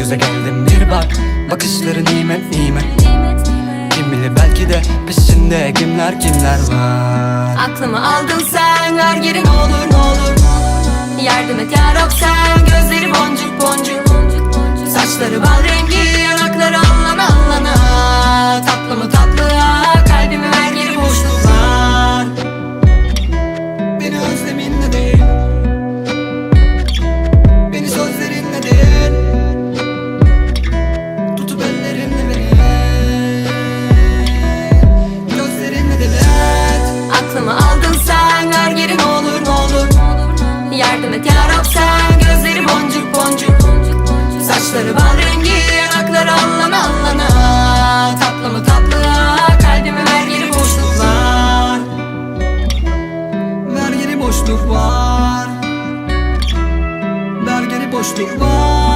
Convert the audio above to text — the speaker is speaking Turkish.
göze geldim. Bir bak Bakışları nimet nimet. Kim bilir belki de peşinde kimler kimler var. Aklımı aldın sen ver geri ne olur ne olur. Yardım et yarab sen gözleri boncuk boncuk. Saçları bal Bal rengi yanaklar allana allana. Tatlı mı tatlıya kalbime ver geri boşluk var Ver geri boşluk var Ver geri boşluk var